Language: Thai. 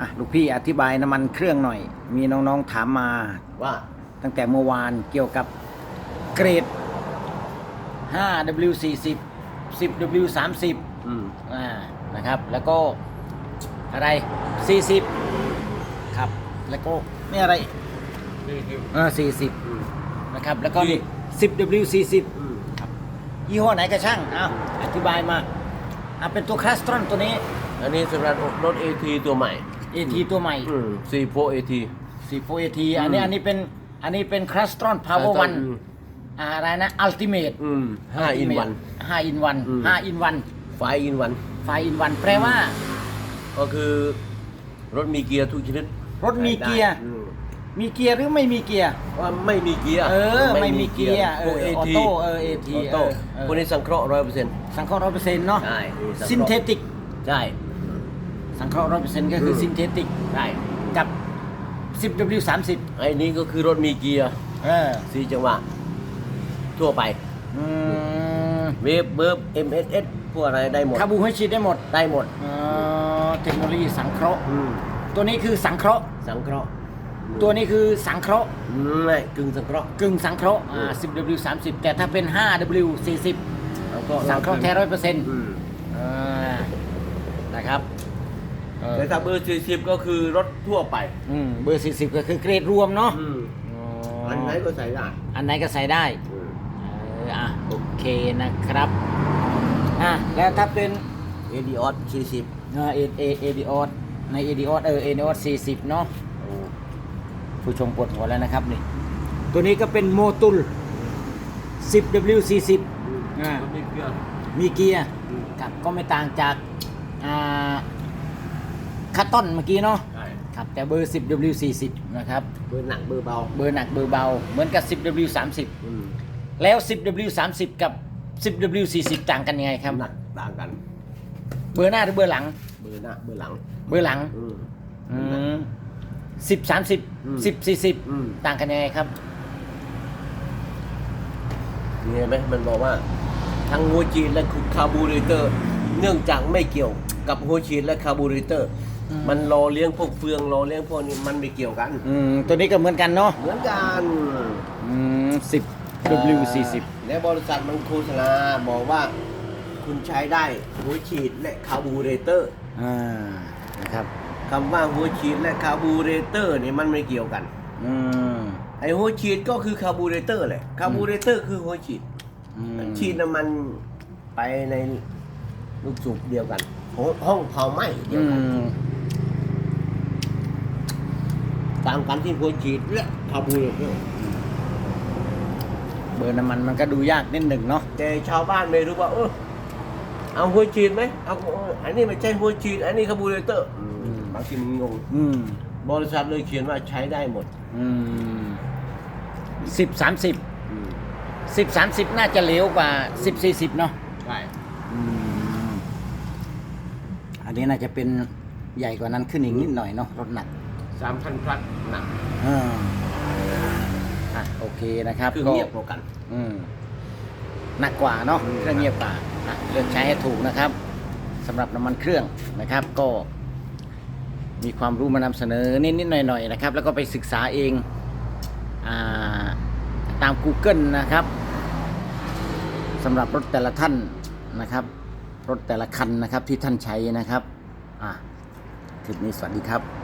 อะลูกพี่อธิบายน้ำมันเครื่องหน่อย มีน้องๆถามมาว่าตั้งแต่เมื่อวานเกี่ยวกับเกรด 5W40 10W30 อืมอ่านะครับ แล้วก็อะไร 40 ครับ แล้วก็นี่อะไรเอออืม40นะครับ แล้วก็นี่นี่ 10W40 อืมยี่ห้อไหนก็ช่างอ้าวอธิบายมาอะเป็นตัวคลาสตรอนตัวนี้ อันนี้สำหรับรถ AT ตัวใหม่ AT ตัวใหม่อืม4 4 AT 4 AT อันนี้อืม อันนี้เป็นอันนี้เป็นคลาสตรอน Power อื One มอะไรนะ Ultimate อืม5 in 1 5 in อืม1 5 in 1 5 in 1 5 in 1แปลว่า ก็คือรถมีเกียร์ทุกชนิดรถมีเกียร์อืมมีเกียร์หรือไม่มีเกียร์ ว่าไม่มีเกียร์เออไม่มีเกียร์พวกเออ AT ออโต้เออ AT ออโต้เออเออ พวกนี้สังเคราะห์ร้อยเปอร์เซ็นต์สังเคราะห์ร้อยเปอร์เซ็นต์เนาะใช่สังเคราะห์ซินเทติก ใช่ สังเคราะห์ร้อยเปอร์เซ็นต์ก็คืออืมซินเทติกใช่กับ 10W 30 ไอ้นี้ก็คือรถมีเกียร์เออสี่จังหวะ ทั่วไป อืมเวฟเบิร์บ MSS พวกอะไรได้หมด คาบูให้ฉีดได้หมดได้หมดเอ่อเทคโนโลยีสังเคราะห์ อืมตัวนี้คือสังเคราะห์ สังเคราะห์ตัวนี้คือสังเคราะห์ ไม่กึ่งสังเคราะห์ กึ่งสังเคราะห์อ่า 10W 30 แต่ถ้าเป็น 5W 40แล้วก็สังเคราะห์แท้ร้อยเปอร์เซ็นต์อืม นะครับ เออ แต่ถ้าเบอร์40ก็คือรถทั่วไปอืมเบอร์40ก็คือเกรดรวมเนาะอืมอ๋ออันไหนก็ใส่ได้อันไหนก็ใส่ได้ อืมเอออะโอเคนะครับอะแล้วถ้าเป็นเอดีออส40เอเอเอเอดีออสในเอดีออสเออเอดีออส40เนาะผู้ชมปวดหัวแล้วนะครับนี่ตัวนี้ก็เป็นโมตุล 10W40 อ่ารถมีเกียร์มีเกียร์ อืม ครับก็ไม่ต่างจากอ่า คัตตอนเมื่อกี้เนาะใช่ครับแต่เบอร์ 10W40 นะครับ เบอร์หนักเบอร์เบาเบอร์หนักเบอร์เบา เหมือนกับ 10W30 อืมแล้ว 10W30 กับ 10W40 ต่างกันยังไงครับ หนักต่างกัน เบอร์หน้าหรือเบอร์หลัง เบอร์หน้าเบอร์หลังเบอร์หลังอืมอืมสิบสามสิบอืม สิบสี่สิบอืมต่างกันยังไงครับ นี่เห็นไหมมันบอกว่า ทั้งหัวฉีดและคาร์บูเรเตอร์ เนื่องจากไม่เกี่ยวกับหัวฉีดและคาร์บูเรเตอร์อื มมันรอเลี้ยงพวกเฟืองรอเลี้ยงพวกนี้มันไม่เกี่ยวกัน อืมตัวนี้ก็เหมือนกันเนาะเหมือนกันอืมสิบ W สี่สิบและบริษัทมันโฆษณาบอกว่าคุณใช้ได้หัวฉีดและคาร์บูเรเตอร์อ่านะครับคำว่าหัวฉีดและคาร์บูเรเตอร์นี่มันไม่เกี่ยวกัน อืมไอ้หัวฉีดก็คือคาร์บูเรเตอร์แหละคาร์บูเรเตอร์คือหัวฉีดอืมฉีดน้ำมันไปในลูกสูบเดียวกัน ห้องห้องเผาไหม้เดียวอืกัน ม ตามกันที่หัวฉีดและคาร์บูเรเตอร์เบอร์น้ำมันมันก็ดูยากนิดหนึ่งเนาะแต่ชาวบ้านไม่รู้ว่าเออเอาหัวฉีดไหมเอาอันนี้ไม่ใช่หัวฉีด อันนี้คาร์บูเรเตอร์บางทีมันงงอืมบริษัทเลยเขียนว่าใช้ได้หมดอืมสิบสามสิบสิบสามสิบน่าจะเหลวกว่าสิบสี่สิบเนาะใช่อืมอันนี้น่าจะเป็นใหญ่กว่านั้นขึ้นอีกนิดหน่อยเนาะรถหนัก สามพันพลัดหนักอ่าอะโอเคนะครับคือก็เงียบกว่ากันอืมหนักกว่าเนาะอืมเครื่องเงียบกว่าอะเลือกใช้ให้ถูกนะครับสำหรับน้ำมันเครื่องนะครับ ก็มีความรู้มานำเสนอนิดๆหน่อยๆนะครับ แล้วก็ไปศึกษาเองอาตาม Google นะครับสำหรับรถแต่ละท่านนะครับ รถแต่ละคันนะครับที่ท่านใช้นะครับ อะคลิปนี้สวัสดีครับ